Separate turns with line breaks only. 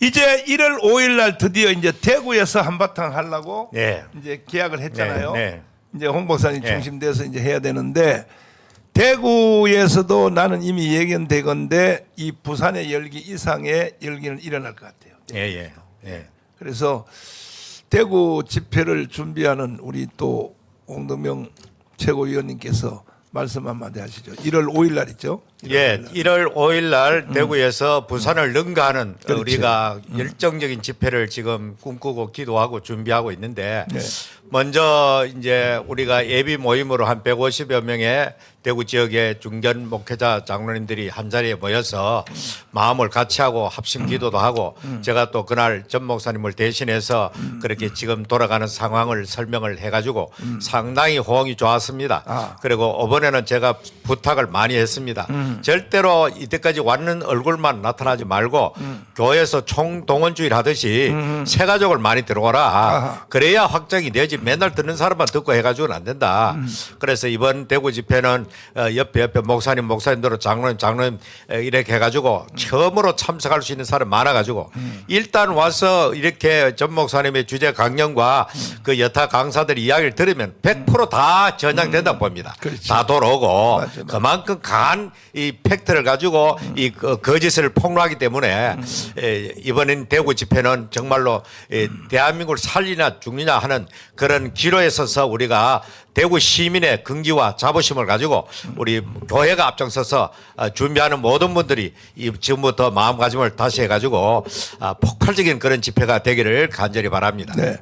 이제 1월 5일 날 드디어 이제 대구에서 한바탕 하려고
네.
이제 계약을 했잖아요.
네, 네.
이제 홍 목사님
네.
중심돼서 이제 해야 되는데 대구에서도 나는 이미 예견되건데 이 부산의 열기 이상의 열기는 일어날 것 같아요.
예, 예. 예.
그래서 대구 집회를 준비하는 우리 또 홍동명 최고위원님께서 말씀 한마디 하시죠. 1월 5일 날 있죠?
예, 1월 5일 날 대구에서 부산을 능가하는
그렇지.
우리가 열정적인 집회를 지금 꿈꾸고 기도하고 준비하고 있는데
네.
먼저 이제 우리가 예비 모임으로 한 150여 명의 대구 지역의 중견 목회자 장로님들이 한 자리에 모여서 마음을 같이 하고 합심 기도도 하고 제가 또 그날 전 목사님을 대신해서 그렇게 지금 돌아가는 상황을 설명을 해가지고 상당히 호응이 좋았습니다.
아.
그리고 이번에 는 제가 부탁을 많이 했습니다. 절대로 이때까지 왔는 얼굴만 나타나지 말고 교회에서 총동원주의를 하듯이 새 가족을 많이 들어와라.
아하.
그래야 확정이 되지 맨날 듣는 사람만 듣고 해가지고는 안 된다. 그래서 이번 대구 집회는 어, 옆에 옆에 목사님 목사님들 장로님 장로님 에, 이렇게 해가지고 처음으로 참석할 수 있는 사람 많아가지고 일단 와서 이렇게 전 목사님의 주제 강령과 그 여타 강사들 이야기를 들으면 100%다 전향된다고 봅니다.
그렇지.
다 돌아오고
맞아, 맞아.
그만큼 강한 이 팩트를 가지고 이 그- 거짓을 폭로하기 때문에 에, 이번엔 대구 집회는 정말로 에, 대한민국을 살리나 죽느냐 하는 그런 기로에 서서 우리가 대구 시민의 긍지와 자부심을 가지고 우리 교회가 앞장서서 어, 준비하는 모든 분들이 이 지금부터 마음가짐을 다시 해가지고 아, 폭발적인 그런 집회가 되기를 간절히 바랍니다.
네.